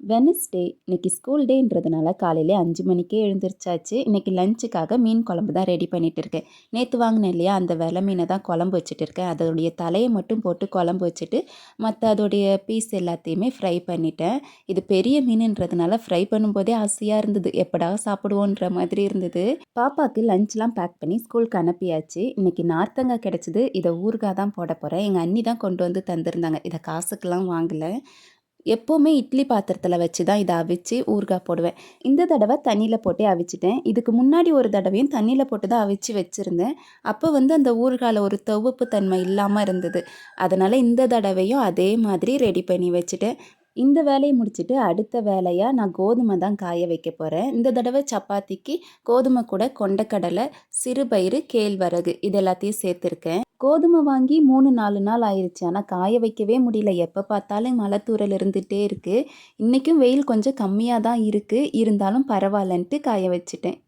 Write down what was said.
Wednesday இன்றைக்கி school டேன்றதுனால காலையிலே அஞ்சு மணிக்கே எழுந்திரிச்சாச்சு. இன்றைக்கி லஞ்சுக்காக மீன் குழம்பு தான் ரெடி பண்ணிட்டு இருக்கேன். நேற்று வாங்கினேன் இல்லையா அந்த வெலை மீனை தான் குழம்பு வச்சுட்டு இருக்கேன் அதோடைய தலையை மட்டும் போட்டு குழம்பு வச்சுட்டு மற்ற அதோடைய பீஸ் எல்லாத்தையுமே ஃப்ரை பண்ணிட்டேன். இது பெரிய மீனுன்றதுனால ஃப்ரை பண்ணும்போதே ஆசையாக இருந்தது. எப்படா சாப்பிடுவோன்ற மாதிரி இருந்தது. பாப்பாவுக்கு லஞ்ச்லாம் பேக் பண்ணி ஸ்கூலுக்கு அனுப்பியாச்சு. இன்றைக்கி நார்த்தங்காய் கிடச்சிது. இதை ஊறுகாய் தான் போட போகிறேன் எங்கள் அண்ணி தான் கொண்டு வந்து தந்திருந்தாங்க. இதை காசுக்கெலாம் வாங்கலை. எப்போவுமே இட்லி பாத்திரத்தில் வச்சு தான் இதை அவிச்சு ஊறுகாய் போடுவேன். இந்த தடவை தண்ணியில் போட்டே அவிச்சிட்டேன். இதுக்கு முன்னாடி ஒரு தடவையும் தண்ணியில் போட்டு தான் அவிச்சு வச்சுருந்தேன். அப்போ வந்து அந்த ஊறுகாயில் ஒரு துவப்பு தன்மை இல்லாமல் இருந்தது. அதனால் இந்த தடவையும் அதே மாதிரி ரெடி பண்ணி வச்சுட்டேன். இந்த வேலையை முடிச்சுட்டு அடுத்த வேலையாக நான் கோதுமை தான் காய வைக்க போகிறேன் இந்த தடவை சப்பாத்திக்கு கோதுமை கூட கொண்டக்கடலை சிறுபயிறு கேழ்வரகு இது எல்லாத்தையும் சேர்த்துருக்கேன். கோதுமை வாங்கி மூணு நாலு நாள் ஆயிடுச்சு ஆனால் காய வைக்கவே முடியல. எப்போ பார்த்தாலும் மழை தூரல் இருந்துகிட்டே இருக்குது இன்றைக்கும் வெயில் கொஞ்சம் கம்மியாக தான் இருக்குது இருந்தாலும் பரவாயில்லன்ட்டு காய வச்சுட்டேன்.